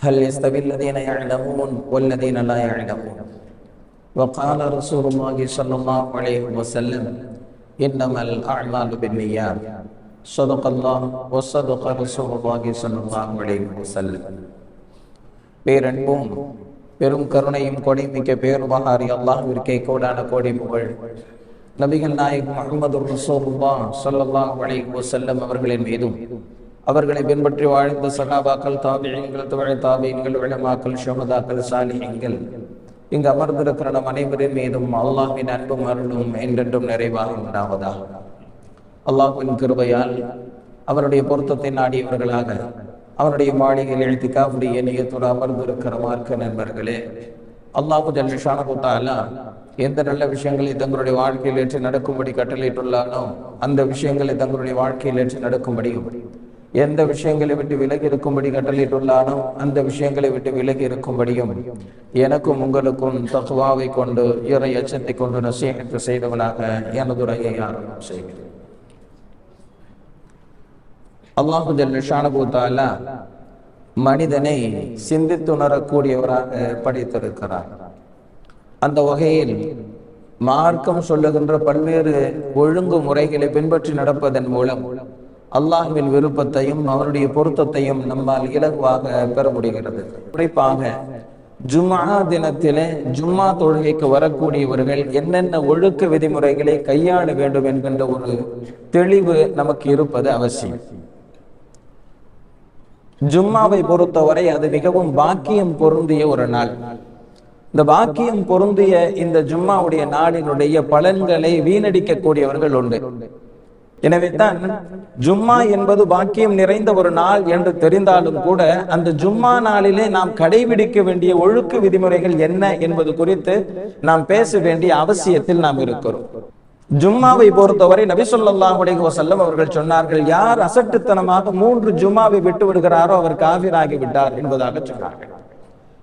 هل يستوي الذين يعلمون والذين لا يعلمون وقال رسول الله صلى الله عليه وسلم إنما الأعمال بالنيات صدق الله وصدق رسول الله صلى الله عليه وسلم பேரன்பும் பெரும் கருணையும் கொடைமிக்க பேருபகாரி அல்லாஹ்விற்கே கோடான கோடி புகழ் நபிகள் நாயகம் முகமது ரசூலுல்லா ஸல்லல்லாஹு அலைஹி வஸல்லம் அவர்களின் மீதும் அவர்களை பின்பற்றி வாழ்ந்த சகாபாக்கள் தாபியங்கள் துவழ தாபியங்கள் விளமாக்கள் ஷோமதாக்கள் சாலிஹங்கள் இங்கு அமர்ந்திருக்கிற நம் அனைவரின் மீதும் அல்லாஹின் அன்பும் அருளும் என்றென்றும் நிறைவாக உண்டாவதா அல்லாஹின் கிருபையால் அவருடைய பொருத்தத்தை நாடியவர்களாக அவருடைய மாளிகையில் எழுத்திக்காவுடைய இணையத்தோடு அமர்ந்திருக்கிற மார்க்க நண்பர்களே அல்லாஹு ஜல்லிஷானகுத்தாலா எந்த நல்ல விஷயங்களை தங்களுடைய வாழ்க்கையில் ஏற்று நடக்கும்படி கட்டளையிட்டுள்ளானோ அந்த விஷயங்களை தங்களுடைய வாழ்க்கையில் ஏற்று நடக்கும்படியும் எந்த விஷயங்களை விட்டு விலகி இருக்கும்படி கட்டளையிட்டுள்ளானோ அந்த விஷயங்களை விட்டு விலகி இருக்கும்படியும் எனக்கும் உங்களுக்கும் தகுவாவை கொண்டு இறை எச்சத்தை கொண்டு நசீகத்து செய்தவனாக எனது உரையை ஆரம்பம் செய்கிறேன். அல்லாஹு ஜல்லிஷானகுத்தாலா மனிதனை சிந்தித்துணரக்கூடியவராக படைத்திருக்கிறார். அந்த வகையில் மார்க்கம் சொல்லுகின்ற பல்வேறு ஒழுங்கு முறைகளை பின்பற்றி நடப்பதன் மூலம் அல்லாஹுவின் விருப்பத்தையும் அவருடைய பொருத்தத்தையும் நம்மால் இலகுவாக பெற முடிகிறது. குறிப்பாக ஜும்மா தினத்திலே ஜும்மா தொழுகைக்கு வரக்கூடியவர்கள் என்னென்ன ஒழுக்க விதிமுறைகளை கையாள வேண்டும் என்கின்ற ஒரு தெளிவு நமக்கு இருப்பது அவசியம். ஜும்மாவை பொறுத்தவரை அது மிகவும் பாக்கியம் பொருந்திய ஒரு நாள். இந்த பாக்கியம் பொருந்திய இந்த ஜும்மாவுடைய நாளினுடைய பலன்களை வீணடிக்கக்கூடியவர்கள் உண்டு. எனவே தான் ஜும்மா என்பது பாக்கியம் நிறைந்த ஒரு நாள் என்று தெரிந்தாலும் கூட அந்த ஜும்மா நாளிலே நாம் கடைபிடிக்க வேண்டிய ஒழுக்க விதிமுறைகள் என்ன என்பது குறித்து நாம் பேச வேண்டிய அவசியத்தில் நாம் இருக்கிறோம். ஜும்மாவை பொறுத்தவரை நபிசொல்லாஹுடைய வசல்லம் அவர்கள் சொன்னார்கள் யார் அசட்டுத்தனமாக மூன்று ஜும்மாவை விட்டு விடுகிறாரோ அவர் காவிராகி விட்டார் என்பதாக சொன்னார்கள்.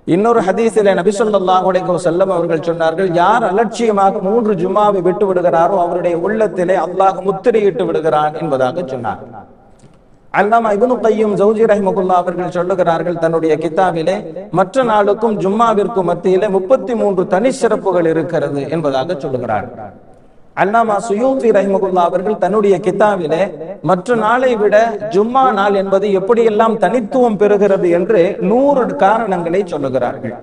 இன்னொரு ஹதீஸில நபிசல்லாஹ் செல்லம் அவர்கள் சொன்னார்கள் யார் அலட்சியமாக மூன்று ஜும்மாவை விட்டு விடுகிறாரோ அவருடைய உள்ளத்திலே அல்லாஹ் முத்திரையிட்டு விடுகிறான் என்பதாக சொன்னார் அல்லாமா இபனு கையும் ஜவுஜி ரஹிமகுல்லா அவர்கள் சொல்லுகிறார்கள் தன்னுடைய கித்தாபிலே மற்ற நாளுக்கும் ஜும்மாவிற்கும் மத்தியிலே முப்பத்தி மூன்று தனி சிறப்புகள் இருக்கிறது என்பதாக சொல்லுகிறார் அல்லாமா சுயூத்தி ரஹிமகுல்லா அவர்கள் தன்னுடைய கித்தாவிலே மற்ற நாளை விட ஜும்மா நாள் என்பது எப்படியெல்லாம் தனித்துவம் பெறுகிறது என்று நூறு காரணங்களை சொல்லுகிறார்கள்.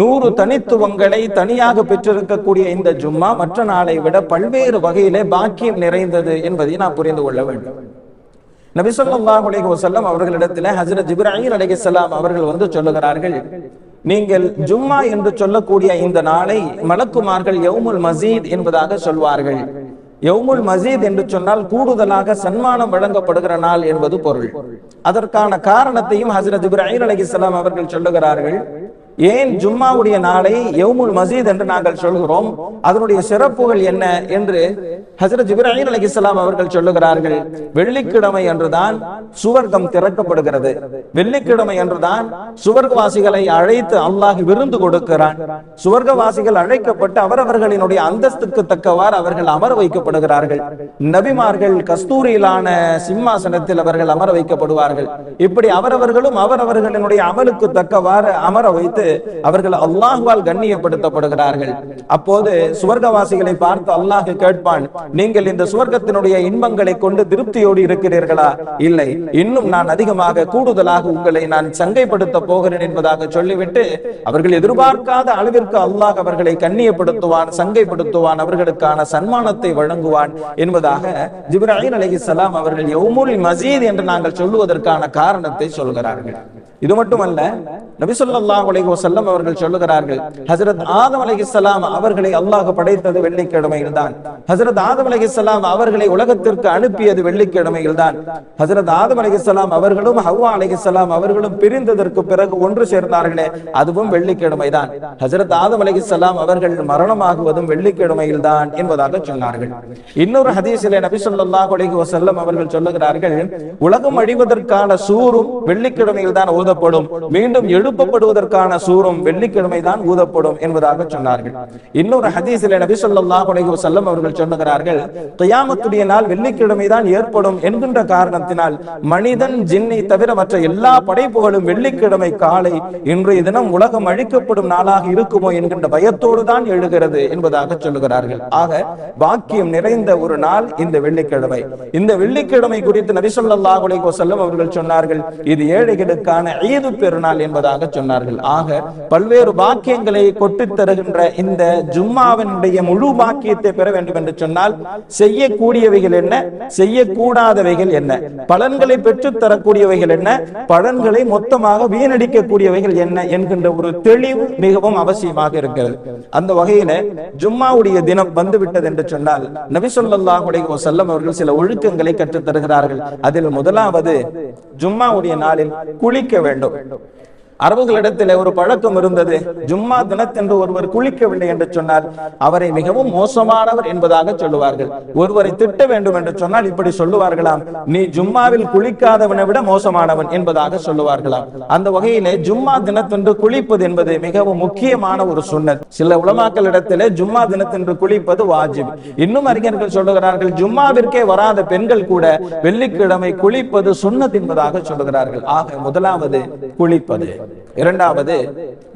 நூறு தனித்துவங்களை தனியாக பெற்றிருக்கக்கூடிய இந்த ஜும்மா மற்ற நாளை விட பல்வேறு வகையிலே பாக்கியம் நிறைந்தது என்பதை நாம் புரிந்து கொள்ள வேண்டும். நபிசல்லாஹ் அலைஹி வஸல்லம் அவர்களிடத்தில் ஹசரத் ஜிப்ராஹிம் அலைஹிஸ்ஸலாம் அவர்கள் வந்து சொல்லுகிறார்கள் நீங்கள் ஜும்மா என்று சொல்லக்கூடிய இந்த நாளை மலக்குமார்கள் யவுமுல் மசீத் என்பதாக சொல்வார்கள். யவுமுல் மசீத் என்று சொன்னால் கூடுதலாக சன்மானம் வழங்கப்படுகிற நாள் என்பது பொருள். அதற்கான காரணத்தையும் ஹசரத் இப்ராஹிம் அலைஹிஸ்ஸலாம் அவர்கள் சொல்லுகிறார்கள். ஏன் ஜும்மாவுடைய நாளை யவுமுல் மசீத் என்று நாங்கள் சொல்கிறோம்? அதனுடைய சிறப்புகள் என்ன என்று ஹசரத் இப்ராஹிம் அலி இஸ்லாம் அவர்கள் சொல்லுகிறார்கள். வெள்ளிக்கிழமை என்றுதான் சுவர்க்கம் திறக்கப்படுகிறது. வெள்ளிக்கிழமை என்றுதான் சுவர்க்கவாசிகளை அழைத்து அல்லாஹ் விருந்து கொடுக்கிறான். சுவர்க்கவாசிகள் அழைக்கப்பட்டு அவரவர்களினுடைய அந்தஸ்துக்கு தக்கவாறு அவர்கள் அமர வைக்கப்படுகிறார்கள். நபிமார்கள் கஸ்தூரியிலான சிம்மாசனத்தில் அவர்கள் அமர வைக்கப்படுவார்கள். இப்படி அவரவர்களும் அவரவர்களினுடைய அமலுக்கு தக்கவாறு அமர வைத்து அவர்கள் அல்லாஹுவால் கண்ணியப்படுத்தப்படுகிறார்கள். அப்போது சுவர்க்கவாசிகளை பார்த்து அல்லாஹ் கேட்பான் நீங்கள் இந்த சுவர்க்கத்தினுடைய இன்பங்களை கொண்டு திருப்தியோடு இருக்கிறீர்களா? இல்லை. இன்னும் நான் அதிகமாக கூடுதலாக உங்களை நான் சங்கைப்படுத்த போகிறேன் என்பதாக சொல்லிவிட்டு அவர்கள் எதிர்பார்க்காத அளவிற்கு அல்லாஹ் அவர்களை கண்ணியப்படுத்துவான் சங்கைப்படுத்துவான் அவர்களுக்கான சன்மானத்தை வழங்குவான் என்பதாக ஜிப்ராஹிம் அலைஹிஸ்ஸலாம் அவர்கள் யௌமுல் மசீத் என்று நாங்கள் சொல்லுவதற்கான காரணத்தை சொல்கிறார்கள். இது மட்டுமல்ல நபிசல்லாஹ் உலக வசல்லம் அவர்கள் சொல்லுகிறார்கள் ஹசரத் ஆதம் அலைஹிஸ்ஸலாம் அவர்களை அல்லாஹ் படைத்தது வெள்ளிக்கிழமையில் தான் ஹசரத் ஆதம் அலைஹிஸ்ஸலாம் அவர்களை உலகத்திற்கு அனுப்பியது வெள்ளிக்கிழமையில் தான் ஹசரத் ஆதம் அலைஹிஸ்ஸலாம் அவர்களும் ஹவ்வா அலைஹிஸ்ஸலாம் அவர்களும் பிரிந்ததற்கு பிறகு ஒன்று சேர்ந்தார்களே அதுவும் வெள்ளிக்கிழமை தான் ஹசரத் ஆதம் அலைஹிஸ்ஸலாம் அவர்கள் மரணமாகுவதும் வெள்ளிக்கிழமையில் தான் என்பதாக சொன்னார்கள். இன்னொரு ஹதீஸிலே நபி சொல்லாஹ் அலைஹி வசல்லம் அவர்கள் சொல்லுகிறார்கள் உலகம் அழிவதற்கான சூரும் வெள்ளிக்கிழமையில் தான் ஓதப்படும். மீண்டும் எழுப்பப்படுவதற்கான சூரும் வெள்ளிக்கிழமை தான் ஊதப்படும் என்பதாக சொன்னார்கள். இன்னொரு ஹதீஸிலே நபி ஸல்லல்லாஹு அலைஹி செல்லம் அவர்கள் சொல்லுகிறார்கள் கியாமத்துடைய நாள் வெள்ளிக்கிழமை தான் ஏற்படும் என்கின்ற காரணத்தினால் மனிதன் ஜின்னை தவிர மற்ற எல்லா படைப்புகளும் வெள்ளிக்கிழமை காலை இன்றைய தினம் உலகம் அழிக்கப்படும் நாளாக இருக்குமோ என்கின்ற பயத்தோடு தான் எழுகிறது என்பதாக சொல்லுகிறார்கள். ஆக பாக்கியம் நிறைந்த ஒரு நாள் இந்த வெள்ளிக்கிழமை. இந்த வெள்ளிக்கிழமை குறித்து நபி ஸல்லல்லாஹு அலைஹி வஸல்லம் அவர்கள் சொன்னார்கள் இது ஏழைகளுக்கான ஈது பெருநாள் என்பதாக சொன்னார்கள். ஆக பல்வேறு பாக்கியங்களை கொட்டித் தருகின்ற இந்த ஜும்மாவினுடைய முழு பாக்கியத்தை பெற வேண்டும் என்று சொன்னால் செய்யக்கூடியவைகள் என்ன? செய்யக்கூடாதவைகள் என்ன? பலன்களை பெற்று தரக்கூடியவைகள் என்ன? பலன்களை மொத்தமாக வீணடிக்கக்கூடியவைகள் என்ன? என்கின்ற ஒரு தெளிவு மிகவும் அவசியமாக இருக்கிறது. அந்த வகையில ஜும்மாவுடைய தினம் வந்துவிட்டது என்று சொன்னால் நபி ஸல்லல்லாஹு அலைஹி அவர்கள் சில ஒழுக்கங்களை கற்றுத் தருகிறார்கள் அதில் முதலாவது ஜும்மாவுடைய நாளில் குளிக்க வேண்டும். அரபுகளிடத்தில் ஒரு பழக்கம் இருந்தது. ஜும்மா தினத்தென்று ஒருவர் குளிக்கவில்லை என்று சொன்னால் அவரை மிகவும் மோசமானவர் என்பதாக சொல்லுவார்கள். ஒருவரை திட்ட வேண்டும் என்று சொன்னால் இப்படி சொல்லுவார்களாம். நீ ஜும்மாவில் குளிக்காதவனை விட மோசமானவன் என்பதாக சொல்லுவார்களாம். அந்த வகையிலே ஜும்மா தினத்தென்று குளிப்பது என்பது மிகவும் முக்கியமான ஒரு சுண்ணத். சில உலமாக்களிடத்திலே ஜும்மா தினத்தென்று குளிப்பது வாஜிப். இன்னும் அறிஞர்கள் சொல்லுகிறார்கள் ஜும்மாவிற்கே வராத பெண்கள் கூட வெள்ளிக்கிழமை குளிப்பது சுண்ணத் என்பதாக சொல்லுகிறார்கள். ஆக முதலாவது குளிப்பது. இரண்டாவது.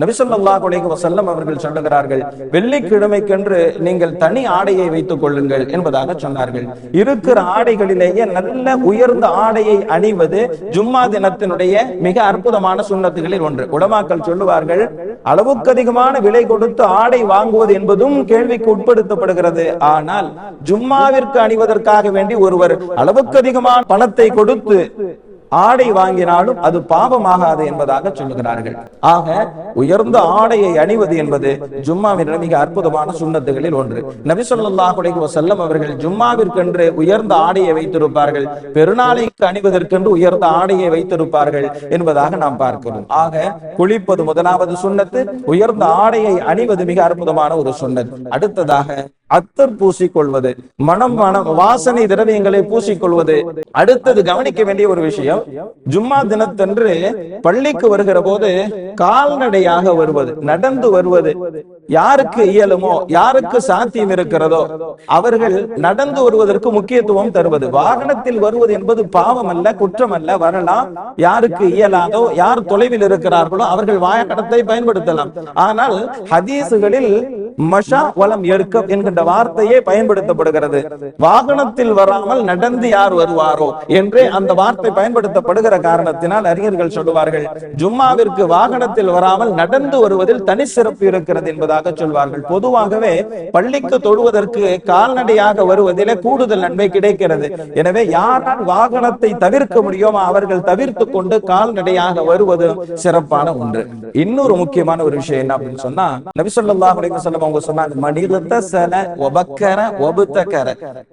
நபிசல்லாஹ் அலைஹி வசல்லம் அவர்கள் சொல்லுகிறார்கள் வெள்ளிக்கிழமைக்கென்று நீங்கள் தனி ஆடையை வைத்துக் கொள்ளுங்கள் என்பதாக சொன்னார்கள். இருக்கிற ஆடைகளிலேயே நல்ல உயர்ந்த ஆடையை அணிவது ஜும்மா தினத்தினுடைய மிக அற்புதமான சுண்ணத்துகளில் ஒன்று. உடமாக்கள் சொல்லுவார்கள் அளவுக்கு அதிகமான விலை கொடுத்து ஆடை வாங்குவது என்பதும் கேள்விக்கு உட்படுத்தப்படுகிறது. ஆனால் ஜும்மாவிற்கு அணிவதற்காக வேண்டி ஒருவர் அளவுக்கு அதிகமான பணத்தை கொடுத்து ஆடை வாங்கினாலும் அது பாவமாகாது என்பதாக சொல்லுகிறார்கள். ஆக உயர்ந்த ஆடையை அணிவது என்பது ஜும்மாவின் மிக அற்புதமான சுண்ணத்துகளில் ஒன்று. நபி சொல்லாஹுடைய செல்லம் அவர்கள் ஜும்மாவிற்கென்று உயர்ந்த ஆடையை வைத்திருப்பார்கள். பெருநாளைக்கு அணிவதற்கென்று உயர்ந்த ஆடையை வைத்திருப்பார்கள் என்பதாக நாம் பார்க்கிறோம். ஆக குளிப்பது முதலாவது சுண்ணத்து உயர்ந்த ஆடையை அணிவது மிக அற்புதமான ஒரு சுண்ணத். அடுத்ததாக அத்தர் பூசிக்கொள்வது மனம் மனம் வாசனை திரவியங்களை பூசிக்கொள்வது. அடுத்தது கவனிக்க வேண்டிய ஒரு விஷயம் ஜும்மா தினத்தன்று பள்ளிக்கு வருகிற போது கால்நடையாக வருவது நடந்து வருவது. யாருக்கு இயலுமோ யாருக்கு சாத்தியம் இருக்கிறதோ அவர்கள் நடந்து வருவதற்கு முக்கியத்துவம் தருவது. வாகனத்தில் வருவது என்பது பாவம் அல்ல குற்றம் அல்ல வரலாம். யாருக்கு இயலாதோ யார் தொலைவில் இருக்கிறார்களோ அவர்கள் வாகனத்தை பயன்படுத்தலாம். ஆனால் ஹதீசுகளில் மஷா வலம் எருக்கம் என்கின்ற என்ற வார்த்தையே பயன்படுத்தப்படுகிறது. வாகனத்தில் வராமல் நடந்து யார் வருவாரோ என்றே அந்த வார்த்தை பயன்படுத்தப்படுகிற காரணத்தினால் அறிஞர்கள் சொல்லுவார்கள். ஜும்மாவிற்கு வாகனத்தில் வராமல் நடந்து வருவதில் தனி சிறப்பு இருக்கிறது என்பதாக சொல்வார்கள். பொதுவாகவே பள்ளிக்கு தொழுவதற்கு கால்நடையாக வருவதிலே கூடுதல் நன்மை கிடைக்கிறது. எனவே யாரால் வாகனத்தை தவிர்க்க முடியுமோ அவர்கள் தவிர்த்து கொண்டு கால்நடையாக வருவது சிறப்பான ஒன்று. இன்னொரு முக்கியமான ஒரு விஷயம் என்ன அப்படின்னு சொன்னா நபி ஸல்லல்லாஹு அலைஹி வஸல்லம் அவங்க சொன்னாங்க மனிதத்தசல ஒபக்கர ஒபுத்தக்கர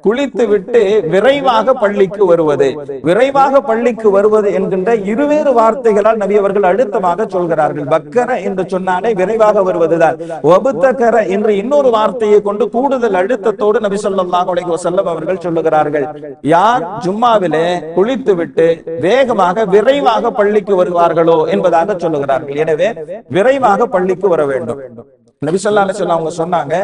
குளித்து விட்டு விரைவாக பள்ளிக்கு வருவது. விரைவாக பள்ளிக்கு வருவது என்கின்ற இருவேறு வார்த்தைகளால் நபி அவர்கள் அழுத்தமாக சொல்கிறார்கள். பக்கர என்று சொன்னாலே விரைவாக வருவதுதான். ஒபுத்தக்கர என்று இன்னொரு வார்த்தையை கொண்டு கூடுதல் அழுத்தத்தோடு நபி சொல்லாஹ் அலைஹி அவர்கள் சொல்லுகிறார்கள். யார் ஜும்மாவிலே குளித்து விட்டு வேகமாக விரைவாக பள்ளிக்கு வருவார்களோ என்பதாக சொல்லுகிறார்கள். எனவே விரைவாக பள்ளிக்கு வர வேண்டும். நபிசல்லா அலிசல்ல அவங்க சொன்னாங்க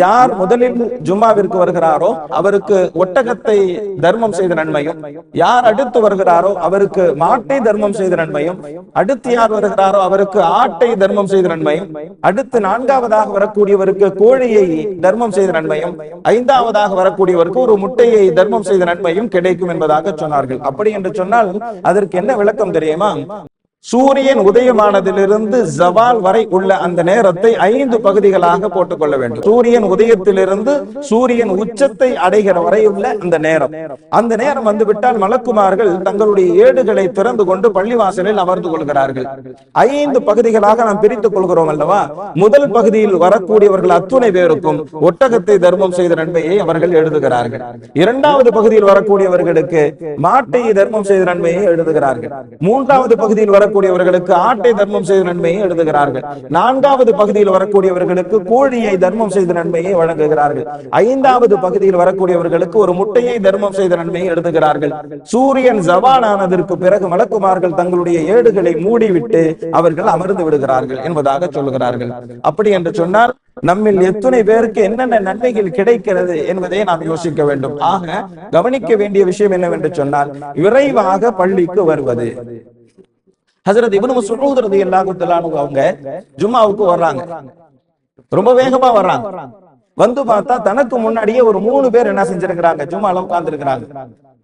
யார் முதலில் ஜும்மாவிற்கு வருகிறாரோ அவருக்கு ஒட்டகத்தை தர்மம் செய்த நன்மையும் யார் அடுத்து வருகிறாரோ அவருக்கு மாட்டை தர்மம் செய்த நன்மையும் அடுத்து யார் வருகிறாரோ அவருக்கு ஆட்டை தர்மம் செய்த நன்மையும் அடுத்து நான்காவதாக வரக்கூடியவருக்கு கோழியை தர்மம் செய்த நன்மையும் ஐந்தாவதாக வரக்கூடியவருக்கு ஒரு முட்டையை தர்மம் செய்த நன்மையும் கிடைக்கும் என்பதாக சொன்னார்கள். அப்படி என்று சொன்னால் அதற்கு என்ன விளக்கம் தெரியுமா? சூரியன் உதயமானதிலிருந்து ஜவால் வரை உள்ள அந்த நேரத்தை ஐந்து பகுதிகளாக போட்டுக்கொள்ள வேண்டும். சூரியன் உதயத்திலிருந்து சூரியன் உச்சத்தை அடைகிற வரை உள்ள அந்த நேரம். அந்த நேரம் வந்துவிட்டால் மலக்குமார்கள் தங்களுடைய ஏடுகளை திறந்து கொண்டு பள்ளிவாசலில் அமர்ந்து கொள்கிறார்கள். ஐந்து பகுதிகளாக நாம் பிரித்துக் கொள்கிறோம் அல்லவா? முதல் பகுதியில் வரக்கூடியவர்கள் அத்துணை பேருக்கும் ஒட்டகத்தை தர்மம் செய்த நன்மையை அவர்கள் எழுதுகிறார்கள். இரண்டாவது பகுதியில் வரக்கூடியவர்களுக்கு மாட்டை தர்மம் செய்த நன்மையை எழுதுகிறார்கள். மூன்றாவது பகுதியில் வரக்கூடிய வரக்கூடியவர்களுக்கு ஆட்டை தர்மம் செய்த நன்மையை எழுதுகிறார்கள். நான்காவது பகுதியில் வரக்கூடியவர்களுக்கு கோழியை தர்மம் செய்த நன்மையை வழங்குகிறார்கள். ஐந்தாவது பகுதியில் வரக்கூடியவர்களுக்கு ஒரு முட்டையை தர்மம் செய்த நன்மையை எழுதுகிறார்கள். சூரியன் ஜவானானதற்கு பிறகு மலக்குமார்கள் தங்களுடைய ஏடுகளை மூடிவிட்டு அவர்கள் அமர்ந்து விடுகிறார்கள் என்பதாக சொல்லுகிறார்கள் அப்படி என்று சொன்னால் நம்மில் எத்தனை பேருக்கு என்னென்ன நன்மைகள் கிடைக்கிறது என்பதை நாம் யோசிக்க வேண்டும். ஆக கவனிக்க வேண்டிய விஷயம் என்னவென்று சொன்னால் விரைவாக பள்ளிக்கு வருவது. ஹசரத் இவனு மஸ்ஊத் ரலியல்லாஹு அவங்க ஜும்மாவுக்கு வர்றாங்க. ரொம்ப வேகமா வர்றாங்க. வந்து பார்த்தா தனக்கு முன்னாடியே ஒரு மூணு பேர் என்ன செஞ்சிருக்கிறாங்க? ஜும்மால உட்கார்ந்து இருக்கிறாங்க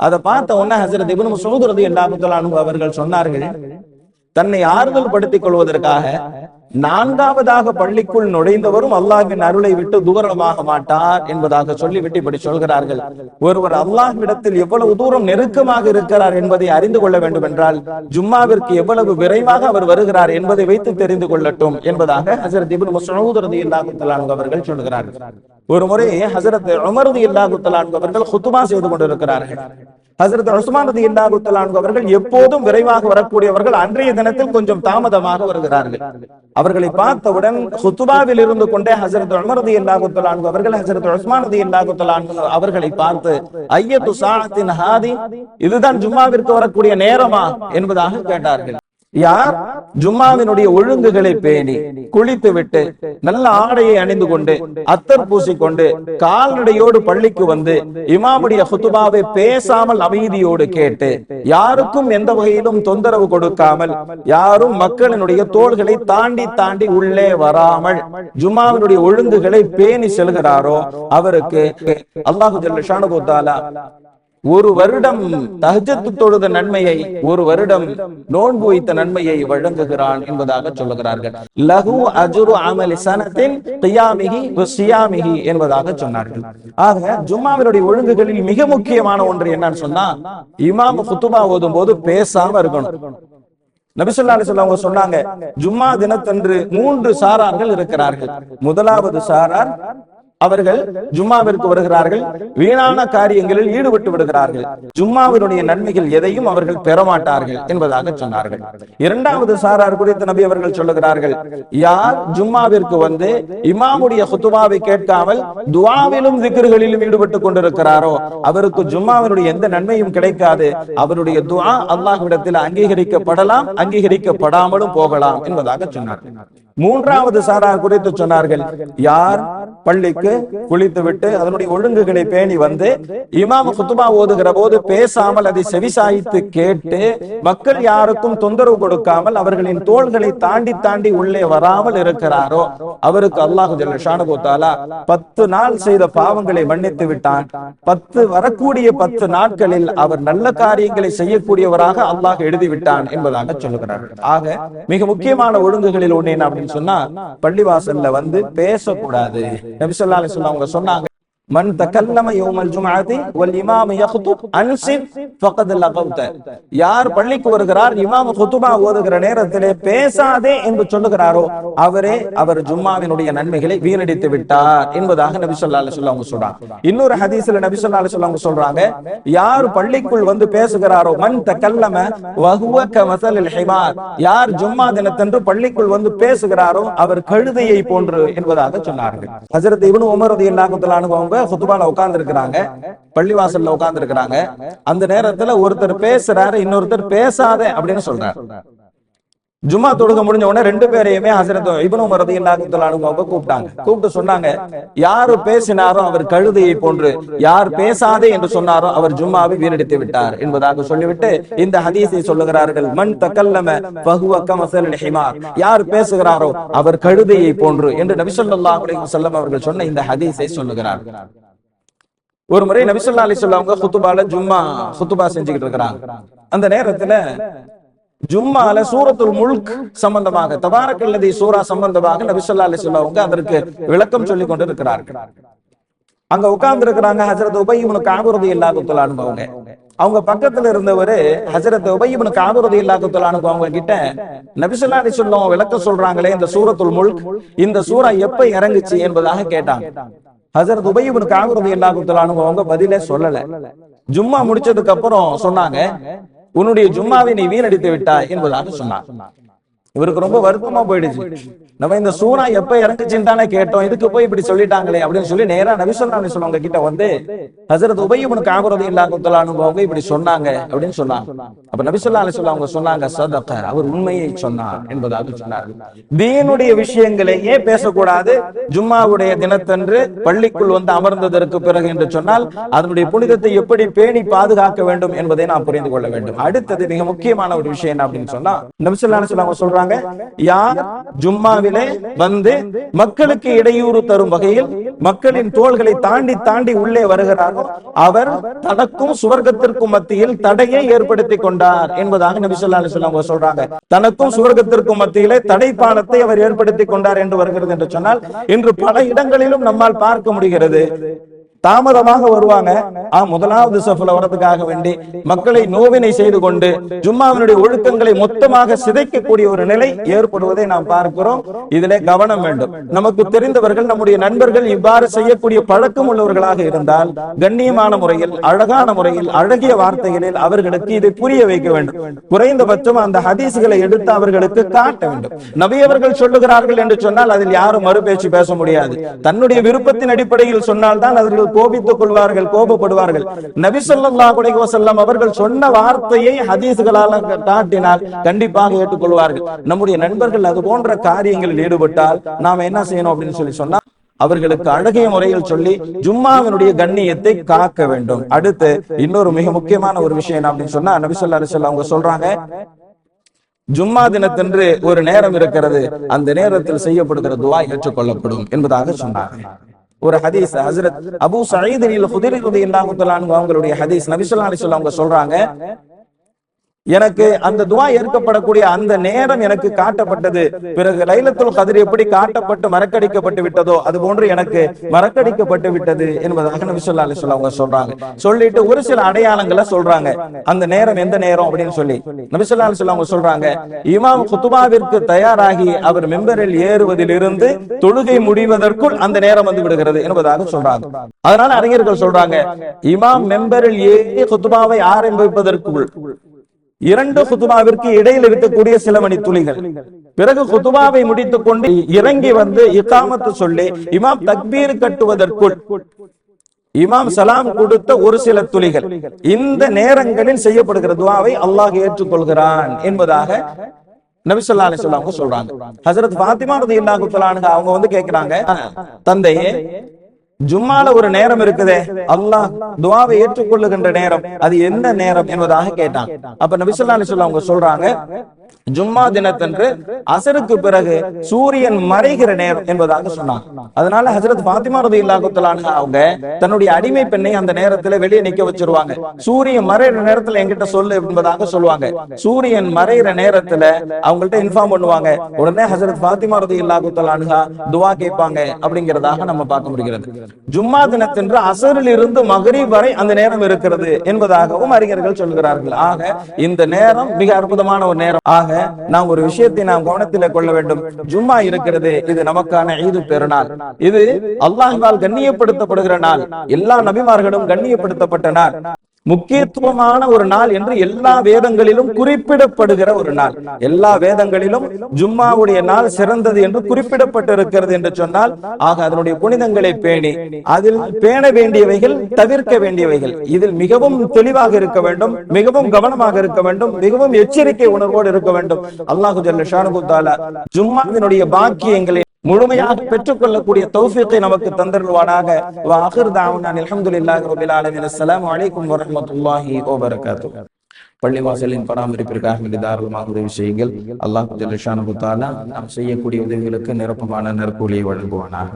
அதை பார்த்த உடனே ஹசரத் இவனு மஸ்ஊத் எல்லாம் தஆலா அவர்கள் சொன்னார்கள் தன்னை ஆறுதல் படுத்திக் கொள்வதற்காக நான்காவதாக பள்ளிக்குள் நுழைந்தவரும் அல்லாஹின் அருளை விட்டு தூரமாக மாட்டார் என்பதாக சொல்லிவிட்டு இப்படி சொல்கிறார்கள். ஒருவர் அல்லாஹ்விடத்தில் எவ்வளவு தூரம் நெருக்கமாக இருக்கிறார் என்பதை அறிந்து கொள்ள வேண்டும் என்றால் ஜும்மாவிற்கு எவ்வளவு விரைவாக அவர் வருகிறார் என்பதை வைத்து தெரிந்து கொள்ளட்டும் என்பதாக ஹசரத் இபின் மஸ்ஊத் இல்லாஹுத்தலான் அவர்கள் சொல்கிறார்கள். ஒரு முறை ஹசரத் உமர் இல்லாஹுத்தலான் அவர்கள் ஹுத்துமா செய்து கொண்டிருக்கிறார்கள். ஹசரத் உஸ்மான் ரதி அல்லாஹு அவர்கள் எப்போதும் விரைவாக வரக்கூடியவர்கள் அன்றைய தினத்தில் கொஞ்சம் தாமதமாக வருகிறார்கள். அவர்களை பார்த்தவுடன் ஹுத்துபாவில் இருந்து கொண்டே ஹசரத் உமர் ரதி அல்லாஹு அவர்கள் ஹசரத் உஸ்மான் ரதி அல்லாஹு அவர்களை பார்த்து ஐயத்து சாணத்தின் ஹாதி இதுதான் ஜும்மாவிற்கு வரக்கூடிய நேரமா? என்பதாக கேட்டார்கள். யார்? ஜும்மாவினுடைய ஒழுங்குகளை பேணி குளித்து விட்டு நல்ல ஆடையை அணிந்து கொண்டு அத்தர் பூசிக்கொண்டு கால்நடையோடு பள்ளிக்கு வந்து இமாமுடைய ஹுத்துபாவை பேசாமல் அமைதியோடு கேட்டு யாருக்கும் எந்த வகையிலும் தொந்தரவு கொடுக்காமல் யாரும் மக்களினுடைய தோள்களை தாண்டி தாண்டி உள்ளே வராமல் ஜும்மாவினுடைய ஒழுங்குகளை பேணி செல்கிறாரோ அவருக்கு அல்லாஹு ஒரு வருடம் தஹஜத்து தொழுத நன்மையை ஒரு வருடம் நோன்பு வைத்த நன்மையை வழங்குகிறான் என்பதாக சொல்லுகிறார்கள். லகு அஜுரு அமலி சனத்தின் தியாமிகி சியாமிகி என்பதாக சொன்னார்கள். ஆக ஜும்மாவினுடைய ஒழுங்குகளில் மிக முக்கியமான ஒன்று என்னன்னு சொன்னா இமாம் குத்துபா ஓதும் போது பேசாம இருக்கணும். நபிசுல்லா அவங்க சொன்னாங்க ஜும்மா தினத்தன்று மூன்று சாரார்கள் இருக்கிறார்கள். முதலாவது சாரார் அவர்கள் ஜும்மாவிற்கு வருகிறார்கள் வீணான காரியங்களில் ஈடுபட்டு விடுகிறார்கள். ஜும்மாவினுடைய நன்மைகள் எதையும் அவர்கள் பெறமாட்டார்கள் என்பதாக சொன்னார்கள். இரண்டாவது சாரார் குறித்து நபி அவர்கள் சொல்லுகிறார்கள் யார் ஜும்மாவிற்கு வந்து இமாமுடைய ஹுத்துபாவை கேட்காமல் துவாவிலும் திக்ருகளிலும் ஈடுபட்டுக் கொண்டிருக்கிறாரோ அவருக்கு ஜும்மாவினுடைய எந்த நன்மையும் கிடைக்காது. அவருடைய துவா அல்லாஹ்விடத்தில் அங்கீகரிக்கப்படலாம் அங்கீகரிக்கப்படாமலும் போகலாம் என்பதாக சொன்னார்கள். மூன்றாவது சாரார் குறித்து சொன்னார்கள். யார்? பள்ளிக்கு குளித்து விட்டு அதனுடைய ஒழுங்குகளை பேணி வந்து இமாம குத்துபா ஓதுகிற போது பேசாமல் அதை செவிசாய்த்து கேட்டு மக்கள் யாருக்கும் தொந்தரவு கொடுக்காமல் அவர்களின் தோள்களை தாண்டி தாண்டி உள்ளே வராமல் இருக்கிறாரோ அவருக்கு அல்லாஹு ஜல்ல பத்து நாள் செய்த பாவங்களை மன்னித்து விட்டான். பத்து வரக்கூடிய பத்து நாட்களில் அவர் நல்ல காரியங்களை செய்யக்கூடியவராக அல்லாஹ் எழுதிவிட்டான் என்பதாக சொல்லுகிறார்கள். ஆக மிக முக்கியமான ஒழுங்குகளில் ஒன்றை நாம் அப்படின்னு சொன்னா பள்ளிவாசல்ல வந்து பேசக்கூடாது. நபிசல்லா அலிஸ்லாம் அவங்க சொன்னாங்க. மன் தக்கல்லம யௌமல் ஜும்ஆத்தி வல் இமாம் யக்துப் அன்சித் ஃபகத் லகவ்த யார் பள்ளிக்கு வருகிறார் இமாம் குத்துபா ஓதுகிற நேரத்திலே பேசாதே என்று சொல்லுகிறாரோ அவரே அவர் ஜும்மாவினுடைய நன்மைகளை வீணடித்து விட்டார் என்பதாக நபி ஸல்லல்லாஹு அலைஹி வஸல்லம் சொல்றாங்க. இன்னொரு ஹதீஸ்ல நபி ஸல்லல்லாஹு அலைஹி வஸல்லம் சொல்றாங்க யார் பள்ளிக்குள் வந்து பேசுகிறாரோ மன் தக்கல்லம வஹுவ கமஸலில் ஹிமார் யார் ஜும்மா தினத்தன்று பள்ளிக்குள் வந்து பேசுகிறாரோ அவர் கழுதையை போன்று என்பதாக சொன்னார்கள். ஹஜரத் இப்னு உமர் ரலியல்லாஹு தஆலா அவங்க ஹுத்பால உட்கார்ந்து இருக்கிறாங்க பள்ளிவாசல்ல உட்கார்ந்து இருக்கிறாங்க அந்த நேரத்துல ஒருத்தர் பேசுறாரு இன்னொருத்தர் பேசாத அப்படின்னு சொல்றாரு. ஜும்மா தொழுக முடிஞ்ச உடனே ரெண்டு பேரையுமே ஹசரத் இபனு மரதி அவங்க கூப்பிட்டாங்க. கூப்பிட்டு சொன்னாங்க யாரு பேசினாரோ அவர் கழுதையை போன்று யார் பேசாதே என்று சொன்னாரோ அவர் ஜும்மாவை வீணடித்து விட்டார் என்பதாக சொல்லிவிட்டு இந்த ஹதீஸை சொல்லுகிறார்கள் மண் தக்கல்லம பகுவ கமசல் ஹிமார். யார் பேசுகிறாரோ அவர் கழுதையை போன்று என்று நபிசல்லா ஸல்லல்லாஹு செல்லம் அவர்கள் சொன்ன இந்த ஹதீஸை சொல்லுகிறார்கள் ஒரு முறை நபிசல்லா அலி சொல்லவங்க ஹுத்துபால ஜும்மா ஹுத்துபா செஞ்சுக்கிட்டு இருக்கிறாங்க. அந்த நேரத்துல ஜும்மால சூரத்துல் முல்க் சம்பந்தமாக தபாரக்கல்லதி சூரா சம்பந்தமாக நபிசல்லா அலி அலைஹி அவங்க அதற்கு விளக்கம் சொல்லி கொண்டு இருக்கிறார்கள் அங்க உட்கார்ந்து இருக்கிறாங்க ஹசரத் உபயிபுனு காபுரதி இல்லாதத்துல அனுபவங்க அவங்க. பக்கத்துல இருந்தவரு ஹசரத் உபயிபுனு காபுரதி இல்லாதத்துல அனுபவங்க கிட்ட நபிசல்லா அலி சொல்லம் விளக்கம் சொல்றாங்களே இந்த சூரத்துல் முல்க் இந்த சூரா எப்ப இறங்குச்சு என்பதாக கேட்டாங்க. ஹசரத் உபயிபுனு காபுரதி இல்லாதத்துல அனுபவங்க பதிலே சொல்லல. ஜும்மா முடிச்சதுக்கு அப்புறம் சொன்னாங்க உன்னுடைய ஜும்மாவை நீ வீணடித்து விட்டாய் என்பதாக சொன்னார். இவருக்கு ரொம்ப வருத்தமா போயிடுச்சு. நம்ம இந்த சூனா எப்ப இறங்குச்சுன்னு தானே கேட்டோம். இதுக்கு போய் இப்படி சொல்லிட்டாங்களே அப்படின்னு சொல்லி நேரா நபிசல்லா அலி சொல்லுவாங்க கிட்ட வந்து ஹசரத் உபயமுனு காபரதி இல்லா குத்தலா அனுபவங்க இப்படி சொன்னாங்க அப்படின்னு சொன்னாங்க. அப்ப நபிசல்லா அலி சொல்ல அவங்க சொன்னாங்க சதக அவர் உண்மையை சொன்னார் என்பதாக சொன்னார். தீனுடைய விஷயங்களையே பேசக்கூடாது? ஜும்மாவுடைய தினத்தன்று பள்ளிக்குள் வந்து அமர்ந்ததற்கு பிறகு என்று சொன்னால் அதனுடைய புனிதத்தை எப்படி பேணி பாதுகாக்க வேண்டும் என்பதை நாம் புரிந்து கொள்ள வேண்டும். அடுத்தது மிக முக்கியமான ஒரு விஷயம் என்ன அப்படின்னு சொன்னா நபிசல்லா அலி சொல்ல சொல்றாங்க சொல்றாங்க யார் ஜும்மாவிலே வந்து மக்களுக்கு இடையூறு தரும் வகையில் மக்களின் தோள்களை தாண்டி தாண்டி உள்ளே வருகிறாரோ அவர் தனக்கும் சுவர்க்கத்திற்கும் மத்தியில் தடையை ஏற்படுத்தி கொண்டார் என்பதாக நபி சொல்லா அலிஸ்லாம் சொல்றாங்க. தனக்கும் சுவர்க்கத்திற்கும் மத்தியிலே தடைப்பாலத்தை அவர் ஏற்படுத்தி கொண்டார் என்று வருகிறது என்று சொன்னால் இன்று பல இடங்களிலும் நம்மால் பார்க்க முடிகிறது. தாமதமாக வருவாங்க. முதலாவது சஃபல வரதுக்காக வேண்டி மக்களை நோவினை செய்து கொண்டு ஜும்மாவினுடைய ஒழுக்கங்களை மொத்தமாக சிதைக்கக்கூடிய ஒரு நிலை ஏற்படுவதை நாம் பார்க்கிறோம். இதிலே கவனம் வேண்டும். நமக்கு தெரிந்தவர்கள் நம்முடைய நண்பர்கள் இவ்வாறு செய்யக்கூடிய பழக்கம் உள்ளவர்களாக இருந்தால் கண்ணியமான முறையில் அழகான முறையில் அழகிய வார்த்தைகளில் அவர்களுக்கு இதை புரிய வைக்க வேண்டும். குறைந்தபட்சம் அந்த ஹதீஸ்களை எடுத்து அவர்களுக்கு காட்ட வேண்டும். நபியவர்கள் சொல்லுகிறார்கள் என்று சொன்னால் அதில் யாரும் மறுபேச்சு பேச முடியாது. தன்னுடைய விருப்பத்தின் அடிப்படையில் சொன்னால் தான் அவர்கள் கோபித்துக் கொள்வார்கள் கோபப்படுவார்கள். நபி ஸல்லல்லாஹு அலைஹி அவர்கள் சொன்ன வார்த்தையை ஹதீசுகளால் காட்டினால் கண்டிப்பாக ஏற்றுக்கொள்வார்கள். நம்முடைய நண்பர்கள் அது போன்ற காரியங்களில் ஈடுபட்டால் நாம என்ன செய்யணும் அப்படின்னு சொல்லி சொன்னா அவர்களுக்கு அழகிய முறையில் சொல்லி ஜும்மாவினுடைய கண்ணியத்தை காக்க வேண்டும். அடுத்து இன்னொரு மிக முக்கியமான ஒரு விஷயம் என்ன அப்படின்னு சொன்னா நபி ஸல்லல்லாஹு அவங்க சொல்றாங்க ஜும்மா தினத்தன்று ஒரு நேரம் இருக்கிறது அந்த நேரத்தில் செய்யப்படுகிற துவா ஏற்றுக்கொள்ளப்படும் என்பதாக சொன்னாங்க. ஒரு ஹதீஸ் ஹசரத் அபு சயீத் அல் குதிரி ரலியல்லாஹு தஆலா அவங்களுடைய ஹதீஸ் நபி ஸல்லல்லாஹு அவங்க சொல்றாங்க. எனக்கு அந்த துவா ஏற்கப்படக்கூடிய அந்த நேரம் எனக்கு காட்டப்பட்டது. பிறகு லைலத்துல் கதிர் எப்படி காட்டப்பட்டு மறக்கடிக்கப்பட்டு விட்டதோ அது போன்று எனக்கு மறக்கடிக்கப்பட்டு விட்டது என்பதாக நபி அவங்க சொல்றாங்க. சொல்லிட்டு ஒரு சில அடையாளங்களை சொல்றாங்க. அந்த நேரம் எந்த நேரம் அப்படின்னு சொல்லி. நபி ஸல்லல்லாஹு அவங்க சொல்றாங்க இமாம் குத்துபாவிற்கு தயாராகி அவர் மெம்பரில் ஏறுவதிலிருந்து தொழுகை முடிவதற்குள் அந்த நேரம் வந்து விடுகிறது என்பதாக சொல்றாங்க. அதனால அறிஞர்கள் சொல்றாங்க இமாம் மெம்பரில் ஏறி குத்துபாவை ஆரம்பிப்பதற்குள் இரண்டு குத்துபாவிற்கு இடையில் இருக்கக்கூடிய சில மணி துளிகள். பிறகு குத்துபாவை முடித்துக் கொண்டு இறங்கி வந்து இக்காமத்து சொல்லி இமாம் தக்பீர் கட்டுவதற்குள் இமாம் சலாம் கொடுத்த ஒரு சில துளிகள். இந்த நேரங்களில் செய்யப்படுகிற துவாவை அல்லாஹ் ஏற்றுக்கொள்கிறான் என்பதாக நபிசல்லா அலிஸ்லாம் அவங்க சொல்றாங்க. ஹசரத் பாத்திமா ரதி அவங்க வந்து கேட்கிறாங்க தந்தையே ஜும்மால ஒரு நேரம் இருக்குதே. அல்லாஹ் துவாவை ஏற்றுக்கொள்ளுகின்ற நேரம். அது என்ன நேரம் என்பதாக கேட்டான். அப்ப நபிசல்லா அலிஸ்லாம் அவங்க சொல்றாங்க ஜும்மா தினத்தன்று அசருக்கு பிறகு சூரியன் மறைகிற நேரம் என்பதாக சொன்னாங்க அதனால ஹசரத் பாத்திமா ரதி இல்லாகுத்தலான அவங்க தன்னுடைய அடிமை பெண்ணை அந்த நேரத்துல வெளியே நிக்க வச்சிருவாங்க. சூரியன் மறைகிற நேரத்துல என்கிட்ட சொல்லு என்பதாக சொல்லுவாங்க. சூரியன் மறைகிற நேரத்துல அவங்கள்ட்ட இன்ஃபார்ம் பண்ணுவாங்க. உடனே ஹசரத் பாத்திமா ரதி இல்லாகுத்தலானுகா துவா கேட்பாங்க அப்படிங்கிறதாக நம்ம பார்க்க முடிகிறது. ஜும்மா தினத்தன்று அசரில் இருந்து மகரி வரை அந்த நேரம் இருக்கிறது என்பதாகவும் அறிஞர்கள் சொல்கிறார்கள். ஆக இந்த நேரம் மிக அற்புதமான ஒரு நேரம். ஆக நாம் ஒரு விஷயத்தை நாம் கவனத்தில் கொள்ள வேண்டும். ஜும்மா இருக்கிறது இது நமக்கான ஈது பெருநாள். இது அல்லாஹால் கண்ணியப்படுத்தப்படுகிற நாள். எல்லா நபிமார்களும் கண்ணியப்படுத்தப்பட்ட நாள். முக்கியத்துவமான ஒரு நாள் என்று எல்லா வேதங்களிலும் குறிப்பிடப்படுகிற ஒரு நாள். எல்லா வேதங்களிலும் ஜும்மாவுடைய நாள் சிறந்தது என்று குறிப்பிடப்பட்டிருக்கிறது என்று சொன்னால் ஆக அதனுடைய புனிதங்களை பேணி அதில் பேண வேண்டியவைகள் தவிர்க்க வேண்டியவைகள். இதில் மிகவும் தெளிவாக இருக்க வேண்டும் மிகவும் கவனமாக இருக்க வேண்டும் மிகவும் எச்சரிக்கை உணர்வோடு இருக்க வேண்டும். அல்லாஹு ஜல்ல ஷானு ஜும்மாவினுடைய பாக்கியங்களை முழுமையாக பெற்றுக்கொள்ளக்கூடிய தௌஃபீத்தை நமக்கு தந்தருவானாக வாஹிர் தாவனா அல்ஹம்துலில்லாஹி ரபில் ஆலமீன். அஸ்லாம் வலைக்கும் வரமத்துல்லாஹி ஓபரகாத்து பள்ளிவாசலின் பராமரிப்பிற்காக வேண்டி தாராளமாக உதவி செய்யுங்கள். அல்லாஹ் ஜல்ல தாலா நாம் செய்யக்கூடிய உதவிகளுக்கு நிரப்பமான நற்கூலியை வழங்குவானாக.